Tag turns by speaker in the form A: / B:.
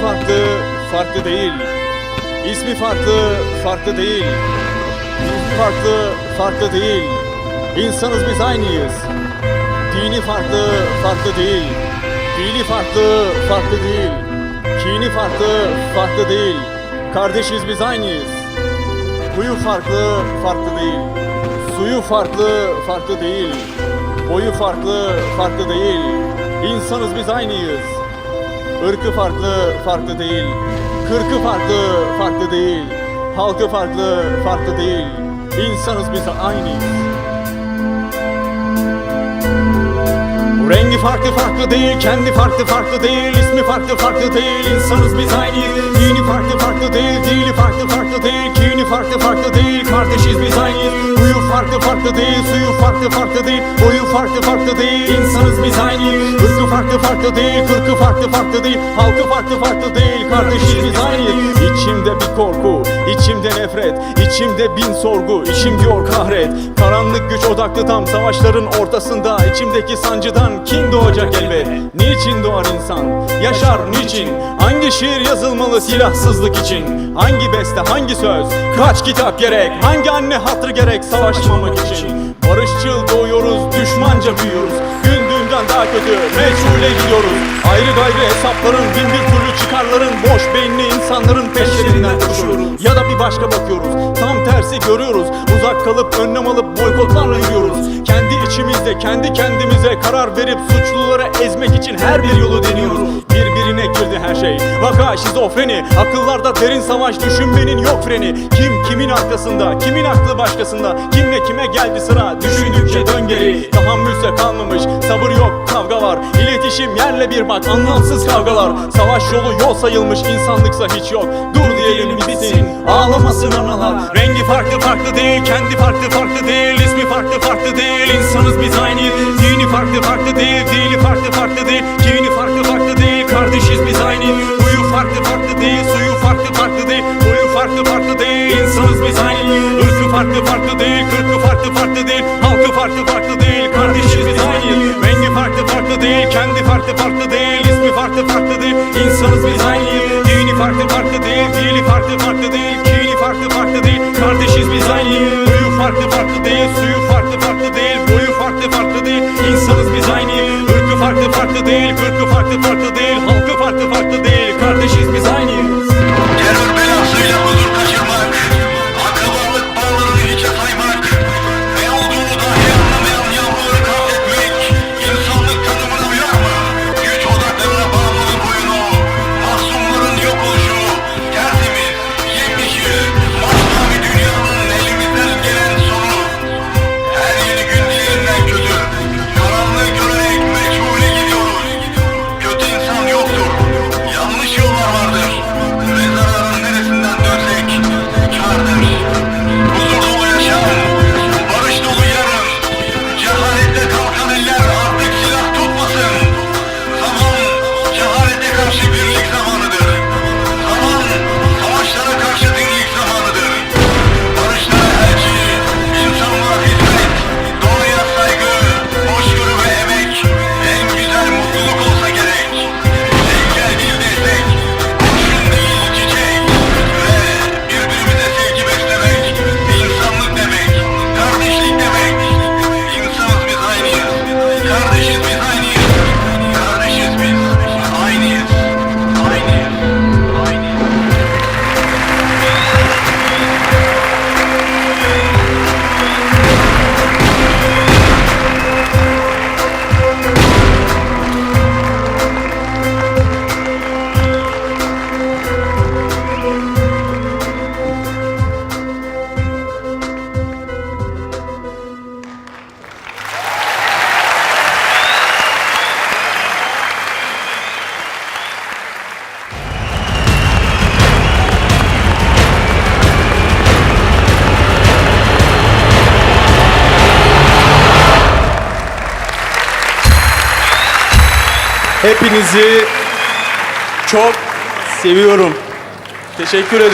A: farklı, farklı değil. İsmi farklı, farklı değil. İsmi farklı, farklı değil. İnsanız biz aynıyız. Dini farklı, farklı değil. Dili farklı, farklı değil. Kini farklı, farklı değil. Kardeşiz biz aynıyız. Huyu farklı, farklı değil. Suyu farklı, farklı değil. Boyu farklı, farklı değil. İnsanız biz aynıyız. Irkı farklı, farklı değil. Kırkı farklı, farklı değil. Halkı farklı, farklı değil. İnsanız biz aynıyız. Rengi farklı farklı değil, kendi farklı farklı değil, ismi farklı farklı değil, insanız biz aynıyız. Dini farklı farklı değil, dili farklı farklı değil, kini farklı farklı değil, farklı farklı değil, suyu farklı farklı değil, boyu farklı farklı değil, insanız biz aynıyız. Irkı farklı farklı değil, kırkı farklı farklı değil, halkı farklı farklı değil, kardeşiz biz aynıyız. İçimde bir korku, içimde nefret, içimde bin sorgu, içim diyor kahret. Karanlık güç odaklı tam savaşların ortasında, içimdeki sancıdan kim doğacak elbet? Niçin doğar insan? Yaşar niçin? Hangi şiir yazılmalı silahsızlık için? Hangi beste, hangi söz? Kaç kitap gerek? Hangi anne hatrı gerek savaşmamak için? Barışçıl doğuyoruz, düşmanca büyüyoruz. Gün dünden daha kötü, meçhule gidiyoruz. Ayrı gayrı hesapların, bin bir türlü çıkarların, boş beyinli insanların peşlerinden koşuyoruz. Ya da bir başka bakıyoruz, tam tersi görüyoruz. Uzak kalıp önlem alıp boykotlarla yürüyoruz. Kendi içimizde, kendi kendimize karar verip suçluları ezmek için her bir yolu deniyoruz. Birbirine girdi her şey. Vaka, şizofreni, akıllarda derin savaş, düşünmenin yok freni. Kim kimin arkasında, kimin aklı başkasında, kimle kime geldi sıra, düşündükçe dön geri. Tahammülse kalmamış, sabır yok, kavga var. İletişim yerle bir bak, anlamsız kavgalar. Savaş yolu yol sayılmış, insanlıksa hiç yok. Dur diyelim bitsin, ağlamasın analar. Rengi farklı farklı değil, kendi farklı farklı değil, ismi farklı farklı değil. İnsanız biz aynıyız, dini farklı farklı değil, dili farklı farklı değil, Biz aynıyız, ırkı farklı farklı değil, kırkı farklı farklı değil, halkı farklı farklı değil. Kardeşiz biz aynıyız, rengi farklı farklı değil, kendi farklı farklı değil, ismi farklı farklı değil. İnsanız biz aynıyız, dini farklı farklı değil, dili farklı farklı değil, kini farklı farklı değil. Kardeşiz biz aynıyız, huyu farklı farklı değil, suyu Hepinizi çok seviyorum. Teşekkür ederim.